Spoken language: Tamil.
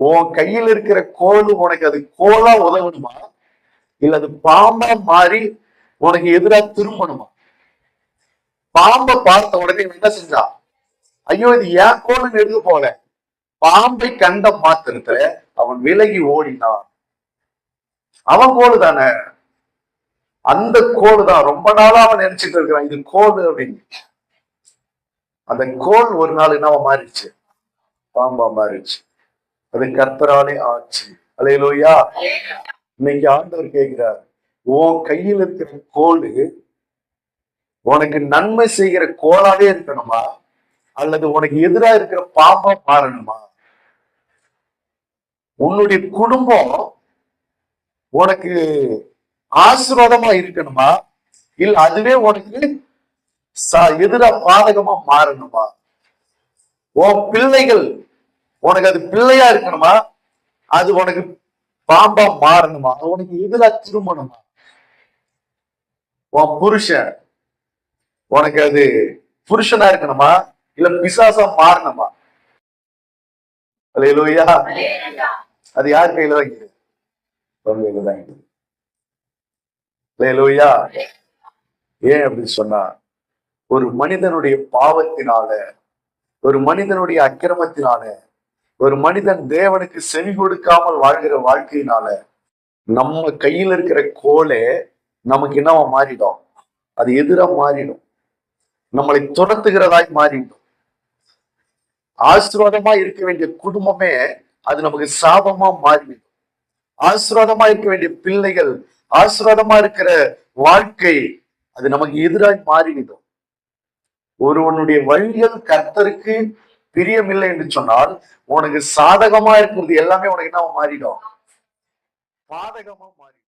உன் கையில் இருக்கிற கோல் உனக்கு அது கோலா உதவணுமா? இல்ல அது பாம்பா மாறி உனக்கு எதிரா திரும்பணுமா? பாம்பை பார்த்த உடனே என்ன செஞ்சா? ஐயோ இது ஏன் கோலுன்னு எடுத்து போல பாம்பை கண்ட மாத்திரத்துல அவன் விலகி ஓடினான். அவன் கோலு தானே? அந்த கோடு தான். ரொம்ப நாளா அவன் நினைச்சிட்டு இருக்கிறான் இது கோல் அப்படின்னு. அந்த கோல் ஒரு நாள் என்னவா மாறிடுச்சு. பாம்பா மாறிடுச்சு. அது கர்த்தராலே ஆச்சு. அலையலோயா இன்னைக்கு ஆண்டவர் கேட்கிறார் உன் கையில் இருக்கிற கோடு உனக்கு நன்மை செய்கிற கோலாவே இருக்கணுமா? அல்லது உனக்கு எதிரா இருக்கிற பாம்பா மாறணுமா? உன்னுடைய குடும்பம் உனக்கு ஆசீர்வாதமா இருக்கணுமா? இல்ல அதுவே உனக்கு எதிரா பாதகமா மாறணுமா? உன் பிள்ளைகள் உனக்கு அது பிள்ளையா இருக்கணுமா? அது உனக்கு பாம்பா மாறணுமா? உனக்கு இதுல திரும்பணுமா? உன் புருஷன் உனக்கு அது புருஷனா இருக்கணுமா? இல்ல பிசாசா மாறணுமா? அல்லேலூயா அது யார் கையில தான் இருக்குது? உங்க கையில தான் இருக்குது. ஏன் அப்படின்னு சொன்னா ஒரு மனிதனுடைய பாவத்தினால ஒரு மனிதனுடைய அக்கிரமத்தினால ஒரு மனிதன் தேவனுக்கு செவி கொடுக்காமல் வாழ்கிற வாழ்க்கையினால நம்ம கையில் இருக்கிற கோலே நமக்கு என்னவா மாறிடும்? அது எதிரா மாறிடும். நம்மளை துரத்துகிறதாய் மாறிடும். ஆசீர்வாதமா இருக்க வேண்டிய குடும்பமே அது நமக்கு சாபமா மாறிவிடும். ஆசீர்வாதமா இருக்க வேண்டிய பிள்ளைகள் ஆசீர்வாதமா இருக்கிற வாழ்க்கை அது நமக்கு எதிராக மாறிவிடும். ஒருவனுடைய வழிகள் கர்த்தருக்கு பிரியமில்லை என்று சொன்னால் உனக்கு சாதகமா இருக்கிறது எல்லாமே உனக்கு என்ன மாறிடும். பாதகமா மாறிடும்.